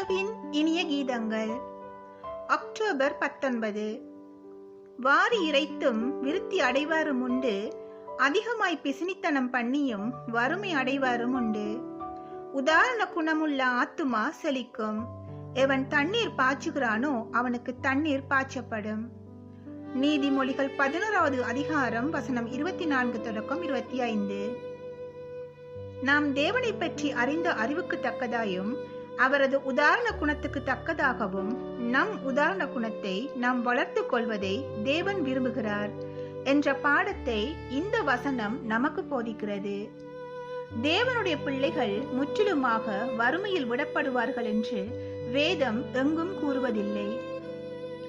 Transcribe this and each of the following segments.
அன்பின் இனிய கீதங்கள். அக்டோபர் பத்தொன்பது. வாரி இறைத்தும் விருத்தி அடைவாரும் உண்டு. அதிகமாய் பிசினித்தனம் பண்ணியும் வறுமை அடைவாரும் உண்டு. உதாரண குணமுள்ள ஆத்துமா செழிக்கும். எவன் தண்ணீர் பாய்ச்சுகிறானோ அவனுக்கு தண்ணீர் பாய்ச்சப்படும். நீதிமொழிகள் பதினோராவது அதிகாரம் வசனம் இருபத்தி நான்கு தொடக்கம் இருபத்தி ஐந்து. நாம் தேவனை பற்றி அறிந்த அறிவுக்கு தக்கதாயும் அவரது உதாரண குணத்துக்கு தக்கதாகவும் நம் உதாரண குணத்தை நாம் வளர்த்து கொள்வதை தேவன் விரும்புகிறார் என்ற பாடத்தை இந்த வசனம் நமக்கு போதிக்கிறது. தேவனுடைய பிள்ளைகள் முற்றிலுமாக வறுமையில் விடப்படுவார்கள் என்று வேதம் எங்கும் கூறுவதில்லை.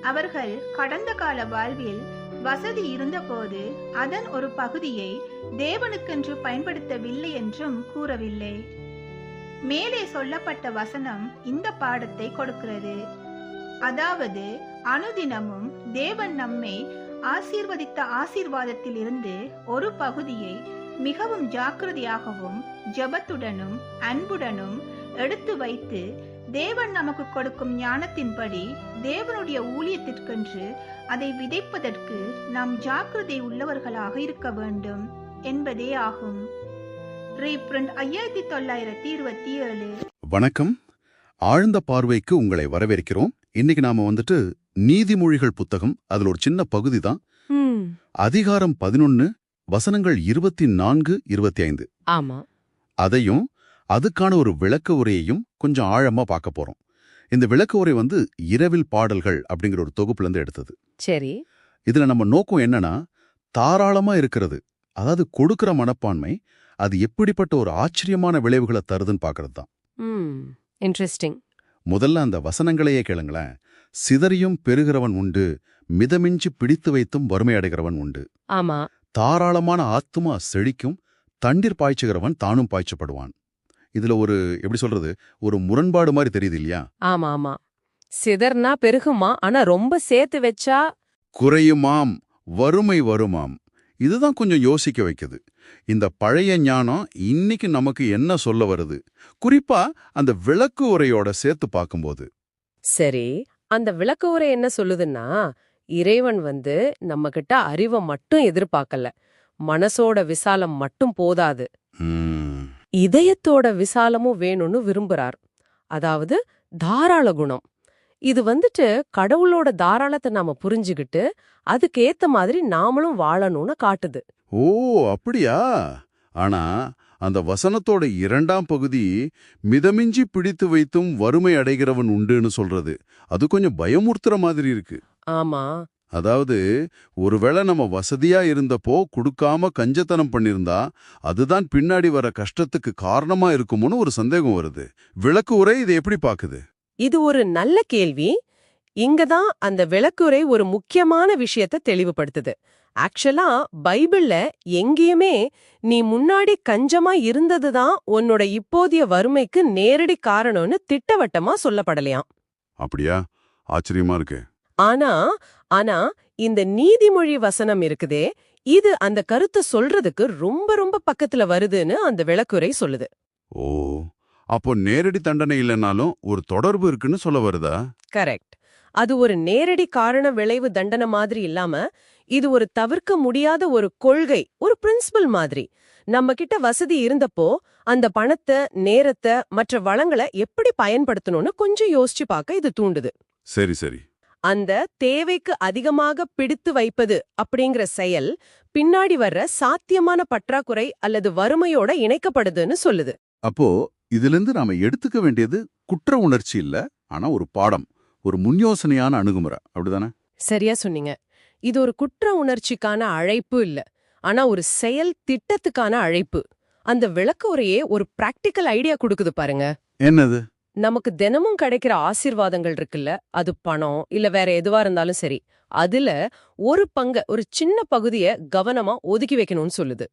அவர்கள் கடந்த கால வாழ்வில் வசதி இருந்தபோது அதன் ஒரு பகுதியை தேவனுக்கென்று பயன்படுத்தவில்லை என்றும் கூறவில்லை. மேலே சொல்லப்பட்ட வசனம் இந்த பாடத்தை கொடுக்கிறது. அதாவது அனுதினமும் தேவன் நம்மை ஆசீர்வதித்த ஆசீர்வாதத்தில் இருந்து ஒரு பகுதியை மிகவும் ஜாக்கிரதையாகவும் ஜெபத்துடனும் அன்புடனும் எடுத்து வைத்து தேவன் நமக்கு கொடுக்கும் ஞானத்தின்படி தேவனுடைய ஊழியத்திற்கென்று அதை விதைப்பதற்கு நாம் ஜாக்கிரதை உள்ளவர்களாக இருக்க வேண்டும் என்பதே ஆகும். ரீப்ரிண்ட் ஐயாயிரத்தி தொள்ளாயிரத்தி இருபத்தி ஏழு. வணக்கம். ஆழ்ந்த பார்வைக்கு உங்களை வரவேற்கிறோம். இன்னைக்கு நாம வந்துட்டு நீதிமொழிகள் புத்தகம் அதுல ஒரு சின்ன பகுதி தான். ம். அதிகாரம் பதினொன்னு வசனங்கள் இருபத்தி நான்கு இருபத்தி ஐந்து. ஆமா. அதையும் அதுக்கான ஒரு விளக்க உரையையும் கொஞ்சம் ஆழமா பார்க்க போறோம். இந்த விளக்க உரை வந்து இரவில் பாடல்கள் அப்படிங்கிற ஒரு தொகுப்புல இருந்து எடுத்தது. சரி. இதுல நம்ம நோக்கம் என்னன்னா தாராளமா இருக்கிறது அதாவது கொடுக்கிற மனப்பான்மை அது எப்படிப்பட்ட ஒரு ஆச்சரியமான விளைவுகளை தருதுன்னு பார்க்கறது தான் இன்ட்ரெஸ்டிங் முதல்ல அந்த வசனங்களையே கேளுங்களேன். சிதறியும் பெறுகிறவன் உண்டு மிதமிஞ்சி பிடித்து வைத்தும் வறுமை அடைகிறவன் உண்டு. ஆமா. தாராளமான ஆத்துமா செழிக்கும் தண்ணீர் பாய்ச்சுகிறவன் தானும் பாய்ச்சப்படுவான். இதுல ஒரு எப்படி சொல்றது ஒரு முரண்பாடு மாதிரி தெரியுது இல்லையா? ஆமா ஆமா. சிதர்னா பெருகுமா ஆனா ரொம்ப சேர்த்து வச்சா குறையுமாம் வறுமை வருமாம். இதுதான் கொஞ்சம் யோசிக்க வைக்குது. இந்த பழைய ஞானம் இன்னைக்கு நமக்கு என்ன சொல்ல வருது? குறிப்பா அந்த விளக்கு உரையோட சேர்த்து பார்க்கும்போது. சரி அந்த விளக்க உரை என்ன சொல்லுதுன்னா இறைவன் வந்து நம்ம கிட்ட அறிவை மட்டும் எதிர்பார்க்கல. மனசோட விசாலம் மட்டும் போதாது. இதயத்தோட விசாலமும் வேணும்னு விரும்புறார். அதாவது தாராள குணம். இது வந்துட்டு கடவுளோட தாராளத்தை நாம புரிஞ்சுகிட்டு அதுக்கு ஏத்த மாதிரி நாமளும் வாழணும்னு காட்டுது. ஓ அப்படியா? ஆனா அந்த வசனத்தோட இரண்டாம் பகுதி மிதமிஞ்சி பிடித்து வைத்தும் வறுமை அடைகிறவன் உண்டுன்னு சொல்றது. அது கொஞ்சம் பயமுறுத்துற மாதிரி இருக்கு. ஆமா. அதாவது ஒருவேளை நம்ம வசதியா இருந்தப்போ கொடுக்காம கஞ்சத்தனம் பண்ணிருந்தா அதுதான் பின்னாடி வர கஷ்டத்துக்கு காரணமா இருக்குமோன்னு ஒரு சந்தேகம் வருது. விளக்கு உரை இதை எப்படி பாக்குது இது ஒரு நல்ல கேள்வி. இங்கதான் அந்த விளக்குரை ஒரு முக்கியமான விஷயத்த தெளிவுபடுத்துது. ஆக்சுவலா பைபிள்ல எங்கேயுமே நீ முன்னாடி கஞ்சமா இருந்ததுதான் உன்னோட இப்போதைய வறுமைக்கு நேரடி காரணம்னு திட்டவட்டமா சொல்லப்படலையாம். அப்படியா? ஆச்சரியமா இருக்கு. ஆனா ஆனா இந்த நீதிமொழி வசனம் இருக்குதே இது அந்த கருத்தை சொல்றதுக்கு ரொம்ப ரொம்ப பக்கத்துல வருதுன்னு அந்த விளக்குரை சொல்லுது. ஓ அப்போ நேரடி தண்டனை இல்லைனாலும் ஒரு தொடர்பு இருக்குன்னு சொல்ல வருதா? கரெக்ட். அது ஒரு நேரடி காரண விளைவு தண்டனை மாதிரி இல்லாம இது ஒரு தவிர்க்க முடியாத ஒரு கொள்கை ஒரு பிரின்சிபல் மாதிரி. நம்ம கிட்ட வசதி இருந்தப்போ அந்த பணத்தை நேரத்தை மற்ற வளங்களை எப்படி பயன்படுத்தணும்னு கொஞ்சம் யோசிச்சு பார்க்க இது தூண்டுது. சரி சரி. அந்த தேவைக்கு அதிகமாக பிடித்து வைப்பது அப்படிங்கிற செயல் பின்னாடி வர்ற சாத்தியமான பற்றாக்குறை அல்லது வறுமையோட இணைக்கப்படுதுன்னு சொல்லுது. அப்போ இதிலிருந்து நாம எடுத்துக்க வேண்டியது குற்ற உணர்ச்சி இல்ல ஆனா ஒரு பாடம் ஒரு முன்யோசனையான அணுகுமுறை. அப்படிதானே? சரியா சொன்னீங்க. இது ஒரு குற்ற உணர்ச்சிக்கான அழைப்பு இல்ல ஆனா ஒரு செயல் திட்டத்துக்கான அழைப்பு. அந்த விளக்க உரையே ஒரு பிராக்டிக்கல் ஐடியா கொடுக்குது பாருங்க. என்னது? நமக்கு தினமும் கிடைக்கிற ஆசீர்வாதங்கள் இருக்குல்ல அது பணம் இல்ல வேற எதுவா இருந்தாலும் சரி அதுல ஒரு பங்க ஒரு சின்ன பகுதிய கவனமா ஒதுக்கி வைக்கணும்னு சொல்லுது.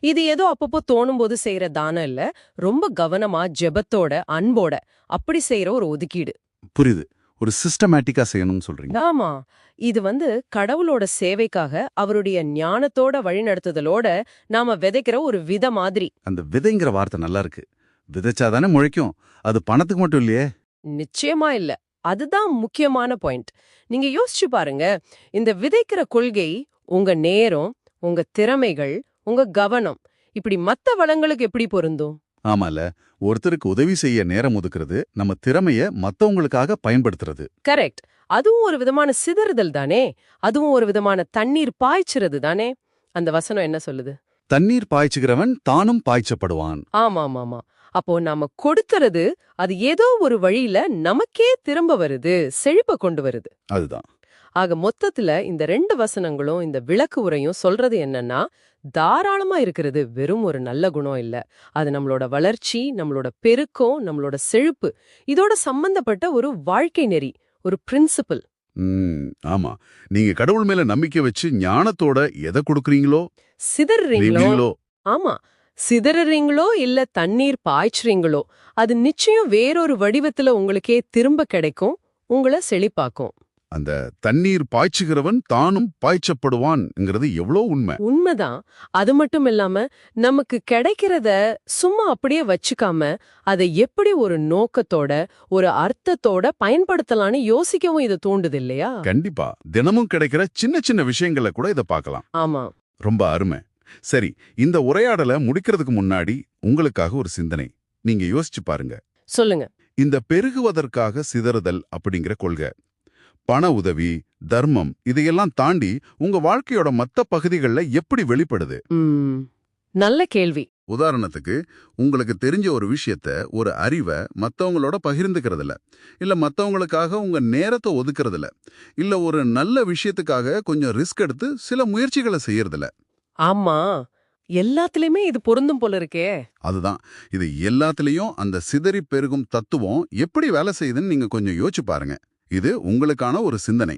இது ஏதோ அப்பப்போ தோணும் போது செய்யற தானம் இல்ல. ரொம்ப கவனமா ஜெபத்தோட அன்போட அப்படி செய்யற ஒரு ஒதுக்கீடு. புரியுது. ஒரு சிஸ்டமேட்டிக்கா செய்யணும்னு சொல்றீங்க. ஆமா. இது வந்து கடவுளோட சேவைக்காக அவருடைய ஞானத்தோட வழிநடத்துதலோட நாம விதைக்கிற ஒரு வித மாதிரி. அந்த விதைங்கிற வார்த்தை நல்லா இருக்கு. விதைச்சாதானே முளைக்கும். அது பணத்துக்கு மட்டும் இல்லையே. நிச்சயமா இல்ல. அதுதான் முக்கியமான பாயிண்ட் நீங்க யோசிச்சு பாருங்க. இந்த விதைக்கிற கொள்கை உங்க நேரம் உங்க திறமைகள் உங்க கவனம். இப்படி மத்த வளங்களுக்கு எப்படி பொருந்தும்? ஆமால. ஒருத்தருக்கு உதவி செய்ய நேரம் ஒதுக்குறது நம்ம திறமைய மத்தவங்களுக்காக பயன்படுத்துறது. கரெக்ட். அதுவும் ஒரு விதமான சிதறுதல் தானே? அதுவும் ஒரு விதமான தண்ணீர் பாய்ச்சுறது தானே? அந்த வசனம் என்ன சொல்லுது? தண்ணீர் பாய்ச்சுகிறவன் தானும் பாய்ச்சப்படுவான். ஆமா ஆமா அப்போ நாம கொடுக்கறது அது ஏதோ ஒரு வழியில நமக்கே திரும்ப வருது செழிப்ப கொண்டு வருது. அதுதான். ஆக மொத்தத்துல இந்த ரெண்டு வசனங்களும் இந்த விளக்கு உரையும் சொல்றது என்னன்னா தாராளமா இருக்கிறது வெறும் ஒரு நல்ல குணம் இல்ல. அது நம்மளோட வளர்ச்சி நம்மளோட பெருக்கம் நம்மளோட செழிப்பு இதோட சம்பந்தப்பட்ட ஒரு வாழ்க்கை நெறி ஒரு பிரின்சிபல். ம் ஆமா. நீங்க கடவுள் மேல நம்பிக்கை வச்சு ஞானத்தோட எதை கொடுக்குறீங்களோ? சிதறீங்களோ ஆமா. சிதறறீங்களோ இல்ல தண்ணீர் பாய்ச்சுறீங்களோ அது நிச்சயம் வேறொரு வடிவத்துல உங்களுக்கே திரும்ப கிடைக்கும் உங்களை செழிப்பாக்கும். அந்த தண்ணீர் பாய்ச்சுகிறவன் தானும் பாய்ச்சப்படுவான்ங்கிறது எவ்வளோ உண்மை. உண்மைதான். அது மட்டும் இல்லாம நமக்கு கிடைக்கிறத சும்மா அப்படியே வச்சுக்காம அதை எப்படி ஒரு நோக்கத்தோட ஒரு அர்த்தத்தோட பயன்படுத்தலாம்னு யோசிக்கவும் இது தூண்டுது இல்லையா? கண்டிப்பா. தினமும் கிடைக்கிற சின்ன சின்ன விஷயங்களை கூட இதை பார்க்கலாம். ஆமா. ரொம்ப அருமை. சரி இந்த உரையாடலை முடிக்கிறதுக்கு முன்னாடி உங்களுக்காக ஒரு சிந்தனை. நீங்க யோசிச்சு பாருங்க. சொல்லுங்க. இந்த பெருகுவதற்காக சிதறுதல் அப்படிங்கிற கொள்கை. பண உதவி தர்மம் இதையெல்லாம் தாண்டி உங்க வாழ்க்கையோட மத்த பகுதிகளில் எப்படி வெளிப்படுது? நல்ல கேள்வி. உதாரணத்துக்கு உங்களுக்கு தெரிஞ்ச ஒரு விஷயத்த ஒரு அறிவை மத்தவங்களோட பகிர்ந்துக்கிறதுல இல்ல மத்தவங்களுக்காக உங்க நேரத்தை ஒதுக்குறதுல இல்ல ஒரு நல்ல விஷயத்துக்காக கொஞ்சம் ரிஸ்க் எடுத்து சில முயற்சிகளை செய்யறதுல ஆமா. எல்லாத்துலயுமே இது பொருந்தும் போல இருக்கே. அதுதான். இது எல்லாத்துலயும் அந்த சிதறி பெருகும் தத்துவம் எப்படி வேலை செய்யுதுன்னு நீங்க கொஞ்சம் யோசிச்சு பாருங்க. இது உங்களுக்கான ஒரு சிந்தனை.